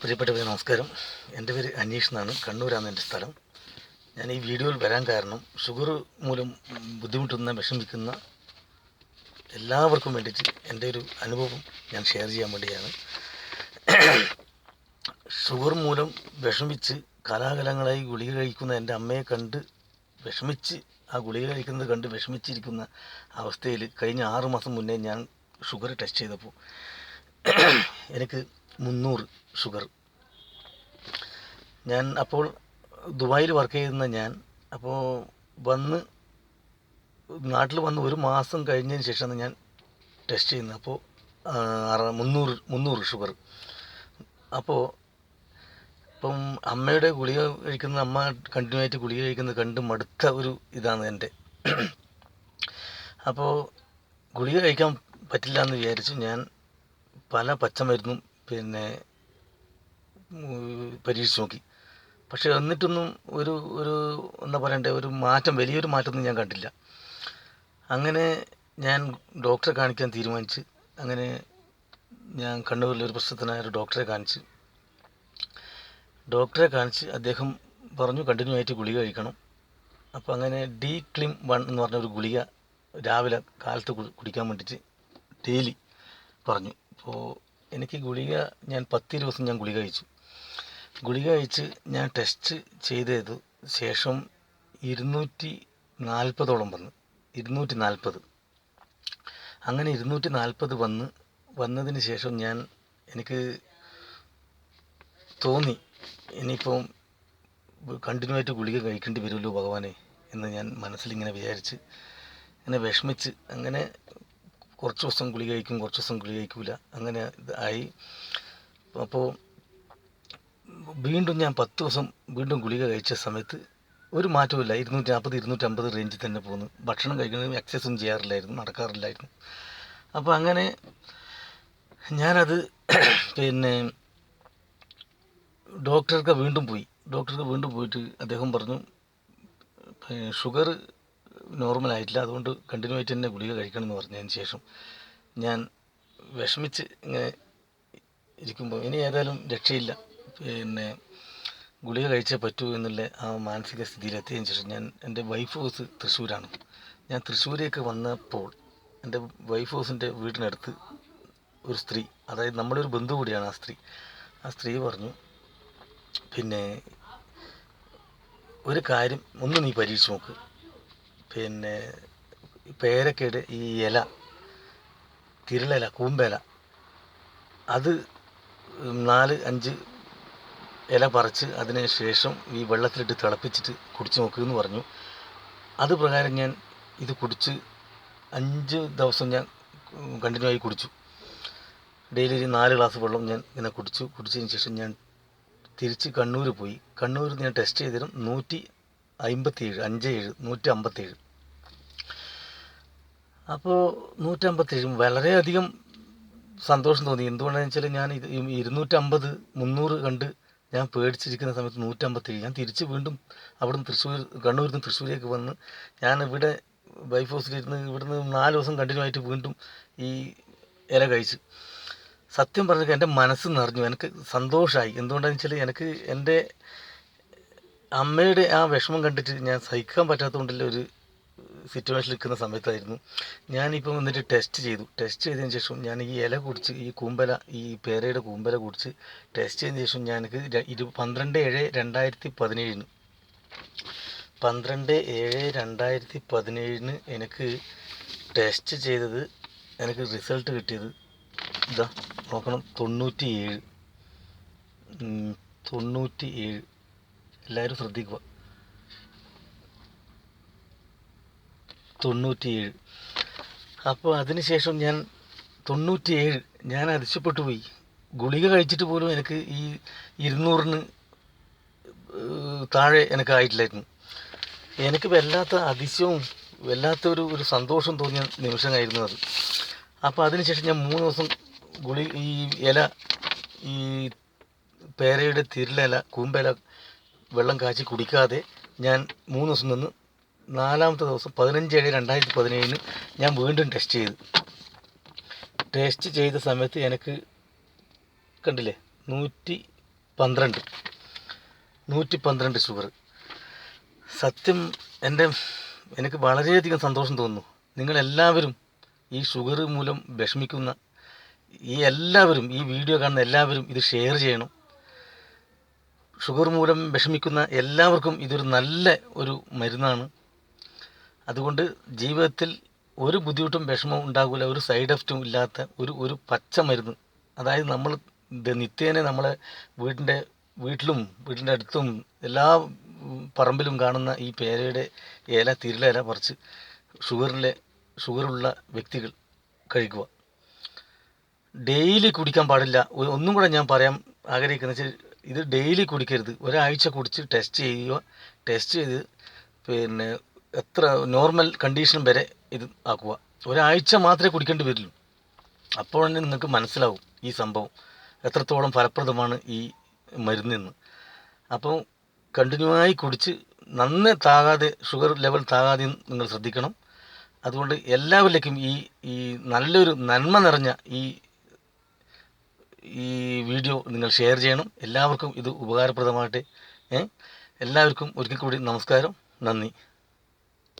പ്രിയപ്പെട്ടവരെ നമസ്കാരം. എന്റെ പേര് അനീഷ് എന്നാണ്. കണ്ണൂരാണ് എന്റെ സ്ഥലം. ഞാൻ ഈ വീഡിയോയിൽ വരാൻ കാരണം ഷുഗർ മൂലം ബുദ്ധിമുട്ടുന്ന വിഷമിക്കുന്ന എല്ലാവർക്കും വേണ്ടിയിട്ട് എന്റെ ഒരു അനുഭവം ഞാൻ ഷെയർ ചെയ്യാൻ വേണ്ടിയാണ്. ഷുഗർ മൂലം വിഷമിച്ച് കലാകലങ്ങളായി ഗുളിക കഴിക്കുന്ന എന്റെ അമ്മയെ കണ്ട് വിഷമിച്ച് ആ ഗുളിക കഴിക്കുന്നത് കണ്ട് വിഷമിച്ചിരിക്കുന്ന അവസ്ഥയിൽ കഴിഞ്ഞ ആറ് മാസം മുന്നേ ഞാൻ ഷുഗർ ടെസ്റ്റ് ചെയ്തപ്പോൾ എനിക്ക് മുന്നൂറ് ഷുഗർ. ഞാൻ അപ്പോൾ ദുബായിൽ വർക്ക് ചെയ്യുന്ന ഞാൻ അപ്പോൾ വന്ന് നാട്ടിൽ വന്ന് ഒരു മാസം കഴിഞ്ഞതിന് ശേഷമാണ് ഞാൻ ടെസ്റ്റ് ചെയ്യുന്നത്. അപ്പോൾ മുന്നൂറ് മുന്നൂറ് ഷുഗർ. അപ്പോൾ ഇപ്പം അമ്മയുടെ ഗുളിക കഴിക്കുന്നത് അമ്മ കണ്ടിന്യൂ ആയിട്ട് ഗുളിക കഴിക്കുന്നത് കണ്ട് മടുത്ത ഒരു ഇതാണ് എന്റെ. അപ്പോൾ ഗുളിക കഴിക്കാൻ പറ്റില്ല എന്ന് വിചാരിച്ചു ഞാൻ പല പച്ചമരുന്നും പിന്നെ പരീക്ഷിച്ച് നോക്കി. പക്ഷെ എന്നിട്ടൊന്നും ഒരു ഒരു എന്താ പറയണ്ടേ ഒരു മാറ്റം വലിയൊരു മാറ്റമൊന്നും ഞാൻ കണ്ടില്ല. അങ്ങനെ ഞാൻ ഡോക്ടറെ കാണിക്കാൻ തീരുമാനിച്ച് അങ്ങനെ ഞാൻ കണ്ണൂരിൽ ഒരു പ്രശസ്തനായ ഒരു ഡോക്ടറെ കാണിച്ച്. ഡോക്ടറെ കാണിച്ച് അദ്ദേഹം പറഞ്ഞു കണ്ടിന്യൂ ആയിട്ട് ഗുളിക കഴിക്കണം. അപ്പോൾ അങ്ങനെ ഡി ക്ലിം വൺ എന്ന് പറഞ്ഞ ഒരു ഗുളിക രാവിലെ കാലത്ത് കുടിക്കാൻ വേണ്ടിയിട്ട് ഡെയിലി പറഞ്ഞു. അപ്പോൾ എനിക്ക് ഗുളിക ഞാൻ പത്ത് ദിവസം ഞാൻ ഗുളിക കഴിച്ചു. ഗുളിക കഴിച്ച് ഞാൻ ടെസ്റ്റ് ചെയ്തത് ശേഷം ഇരുന്നൂറ്റി നാൽപ്പതോളം വന്നു. ഇരുന്നൂറ്റി നാൽപ്പത് അങ്ങനെ ഇരുന്നൂറ്റി നാൽപ്പത് വന്ന് വന്നതിന് ശേഷം ഞാൻ എനിക്ക് തോന്നി ഇനിയിപ്പം കണ്ടിന്യൂ ആയിട്ട് ഗുളിക കഴിക്കേണ്ടി വരുമല്ലോ ഭഗവാനെ എന്ന് ഞാൻ മനസ്സിലിങ്ങനെ വിചാരിച്ച് അങ്ങനെ വിഷമിച്ച് അങ്ങനെ കുറച്ച് ദിവസം ഗുളിക കഴിക്കും കുറച്ച് ദിവസം ഗുളിക കഴിക്കില്ല അങ്ങനെ ആയി. അപ്പോൾ വീണ്ടും ഞാൻ പത്ത് ദിവസം വീണ്ടും ഗുളിക കഴിച്ച സമയത്ത് ഒരു മാറ്റമില്ല ഇരുന്നൂറ്റി നാൽപ്പത് ഇരുന്നൂറ്റമ്പത് റേഞ്ചിൽ തന്നെ പോകുന്നു ഭക്ഷണം കഴിക്കുന്നത് എക്സസൈസും ചെയ്യാറില്ലായിരുന്നു നടക്കാറില്ലായിരുന്നു. അപ്പോൾ അങ്ങനെ ഞാനത് പിന്നെ ഡോക്ടർക്ക് വീണ്ടും പോയി. ഡോക്ടർക്ക് വീണ്ടും പോയിട്ട് അദ്ദേഹം പറഞ്ഞു ഷുഗർ നോർമൽ ആയിട്ടില്ല അതുകൊണ്ട് കണ്ടിന്യൂ ആയിട്ട് തന്നെ ഗുളിക കഴിക്കണം എന്ന് പറഞ്ഞതിന് ശേഷം ഞാൻ വിഷമിച്ച് ഇങ്ങനെ ഇരിക്കുമ്പോൾ ഇനി ഏതായാലും രക്ഷയില്ല. പിന്നെ ഗുളിക കഴിച്ചേ പറ്റൂ എന്നുള്ള ആ മാനസിക സ്ഥിതിയിലെത്തിയതിന് ശേഷം ഞാൻ എന്റെ വൈഫ് ഹൗസ് തൃശ്ശൂരാണ്. ഞാൻ തൃശ്ശൂരേക്ക് വന്നപ്പോൾ എന്റെ വൈഫ് ഹൗസിന്റെ വീടിനടുത്ത് ഒരു സ്ത്രീ അതായത് നമ്മുടെ ഒരു ബന്ധു കൂടിയാണ് ആ സ്ത്രീ. ആ സ്ത്രീ പറഞ്ഞു പിന്നെ ഒരു കാര്യം ഒന്ന് നീ പരീക്ഷിച്ച് നോക്ക്. പിന്നെ പേരക്കയുടെ ഈ ഇല തിരുളില കൂമ്പില അത് നാല് അഞ്ച് ഇല പറിച്ച് അതിന് ശേഷം ഈ വെള്ളത്തിലിട്ട് തിളപ്പിച്ചിട്ട് കുടിച്ച് നോക്കുക എന്ന് പറഞ്ഞു. അത് പ്രകാരം ഞാൻ ഇത് കുടിച്ച് അഞ്ച് ദിവസം ഞാൻ കണ്ടിന്യൂ ആയി കുടിച്ചു. ഡെയിലി ഒരു നാല് ഗ്ലാസ് വെള്ളം ഞാൻ ഇങ്ങനെ കുടിച്ചു. കുടിച്ചതിന് ശേഷം ഞാൻ തിരിച്ച് കണ്ണൂർ പോയി. കണ്ണൂർ ഞാൻ ടെസ്റ്റ് ചെയ്തതിനും നൂറ്റി അമ്പത്തി ഏഴ് അഞ്ച് ഏഴ് നൂറ്റി അമ്പത്തേഴ് അപ്പോൾ നൂറ്റമ്പത്തേഴ് വളരെയധികം സന്തോഷം തോന്നി. എന്തുകൊണ്ടാണെന്ന് വെച്ചാൽ ഞാൻ ഇത് ഇരുന്നൂറ്റമ്പത് മുന്നൂറ് കണ്ട് ഞാൻ പേടിച്ചിരിക്കുന്ന സമയത്ത് നൂറ്റമ്പത്തേഴ് ഞാൻ തിരിച്ച് വീണ്ടും അവിടുന്ന് തൃശ്ശൂർ കണ്ണൂരിൽ നിന്ന് തൃശ്ശൂരിലേക്ക് വന്ന് ഞാൻ ഇവിടെ ബൈഫ് ഹൗസിലിരുന്ന് ഇവിടുന്ന് നാല് ദിവസം കണ്ടിന്യൂ ആയിട്ട് വീണ്ടും ഈ ഇല കഴിച്ചു. സത്യം പറഞ്ഞാൽ എന്റെ മനസ്സ് നിറഞ്ഞു. എനിക്ക് സന്തോഷമായി എന്തുകൊണ്ടാണെന്ന് വെച്ചാൽ എനിക്ക് എന്റെ അമ്മയുടെ ആ വിഷമം കണ്ടിട്ട് ഞാൻ സഹിക്കാൻ പറ്റാത്തതുകൊണ്ടുള്ള ഒരു സിറ്റുവേഷനിൽ നിൽക്കുന്ന സമയത്തായിരുന്നു. ഞാനിപ്പോൾ വന്നിട്ട് ടെസ്റ്റ് ചെയ്തു. ടെസ്റ്റ് ചെയ്തതിന് ശേഷം ഞാൻ ഈ ഇല കുടിച്ച് ഈ കൂമ്പല ഈ പേരയുടെ കൂമ്പല കുടിച്ച് ടെസ്റ്റ് ചെയ്തതിന് ശേഷം ഞാനക്ക് ഇരു പന്ത്രണ്ട് ഏഴ് രണ്ടായിരത്തി പതിനേഴിന് പന്ത്രണ്ട് ഏഴ് രണ്ടായിരത്തി പതിനേഴിന് എനിക്ക് ടെസ്റ്റ് ചെയ്തത് എനിക്ക് റിസൾട്ട് കിട്ടിയത് ഇതാ നോക്കണം തൊണ്ണൂറ്റി ഏഴ് തൊണ്ണൂറ്റി ഏഴ് എല്ലാവരും ശ്രദ്ധിക്കുക. തൊണ്ണൂറ്റിയേഴ്. അപ്പോൾ അതിനുശേഷം ഞാൻ തൊണ്ണൂറ്റിയേഴ് ഞാൻ അതിശപ്പെട്ടു പോയി. ഗുളിക കഴിച്ചിട്ട് പോലും എനിക്ക് ഈ ഇരുന്നൂറിന് താഴെ എനിക്ക് ആയിട്ടില്ലായിരുന്നു. എനിക്ക് വല്ലാത്ത അതിശയവും വല്ലാത്ത ഒരു സന്തോഷം തോന്നിയ നിമിഷമായിരുന്നു അത്. അപ്പോൾ അതിനുശേഷം ഞാൻ മൂന്ന് ദിവസം ഗുളി ഈ ഇല ഈ പേരയുടെ തിരിലില കൂമ്പയില വെള്ളം കാച്ചി കുടിക്കാതെ ഞാൻ മൂന്ന് ദിവസം നിന്ന് നാലാമത്തെ ദിവസം പതിനഞ്ച് ഏഴ് രണ്ടായിരത്തി പതിനേഴിന് ഞാൻ വീണ്ടും ടെസ്റ്റ് ചെയ്തു. ടെസ്റ്റ് ചെയ്ത സമയത്ത് എനിക്ക് കണ്ടില്ലേ? നൂറ്റി പന്ത്രണ്ട്. നൂറ്റി പന്ത്രണ്ട് ഷുഗർ സത്യം എന്റെ എനിക്ക് വളരെയധികം സന്തോഷം തോന്നുന്നു. നിങ്ങളെല്ലാവരും ഈ ഷുഗർ മൂലം വിഷമിക്കുന്ന ഈ എല്ലാവരും ഈ വീഡിയോ കാണുന്ന എല്ലാവരും ഇത് ഷെയർ ചെയ്യണം. ഷുഗർ മൂലം വിഷമിക്കുന്ന എല്ലാവർക്കും ഇതൊരു നല്ല ഒരു മരുന്നാണ്. അതുകൊണ്ട് ജീവിതത്തിൽ ഒരു ബുദ്ധിമുട്ടും വിഷമവും ഉണ്ടാകില്ല ഒരു സൈഡ് എഫക്റ്റും ഇല്ലാത്ത ഒരു ഒരു പച്ച മരുന്ന്. അതായത് നമ്മൾ നിത്യേനെ നമ്മളെ വീടിന്റെ വീട്ടിലും വീടിന്റെ അടുത്തും എല്ലാ പറമ്പിലും കാണുന്ന ഈ പേരയുടെ ഇല തിരില ഇല പറിച്ച് ഷുഗറിലെ ഷുഗറുള്ള വ്യക്തികൾ കഴിക്കുക. ഡെയിലി കുടിക്കാൻ പാടില്ല. ഒന്നും കൂടെ ഞാൻ പറയാൻ ആഗ്രഹിക്കുന്നത് ഇത് ഡെയിലി കുടിക്കരുത്. ഒരാഴ്ച കുടിച്ച് ടെസ്റ്റ് ചെയ്യുക. ടെസ്റ്റ് ചെയ്ത് പിന്നെ എത്ര നോർമൽ കണ്ടീഷൻ വരെ ഇത് ആക്കുക. ഒരാഴ്ച മാത്രമേ കുടിക്കേണ്ടി വരുള്ളൂ അപ്പോൾ തന്നെ നിങ്ങൾക്ക് മനസ്സിലാവും ഈ സംഭവം. എത്രത്തോളം ഫലപ്രദമാണ് ഈ മരുന്നെന്ന്. അപ്പോൾ കണ്ടിന്യൂ ആയി കുടിച്ച് നന്നെ താകാതെ ഷുഗർ ലെവൽ താകാതെ നിങ്ങൾ ശ്രദ്ധിക്കണം. അതുകൊണ്ട് എല്ലാവരിലേക്കും ഈ ഈ നല്ലൊരു നന്മ നിറഞ്ഞ ഈ ഈ വീഡിയോ നിങ്ങൾ ഷെയർ ചെയ്യണം. എല്ലാവർക്കും ഇത് ഉപകാരപ്രദമായിട്ട് എല്ലാവർക്കും ഒരിക്കൽ കൂടി നമസ്കാരം. നന്ദി.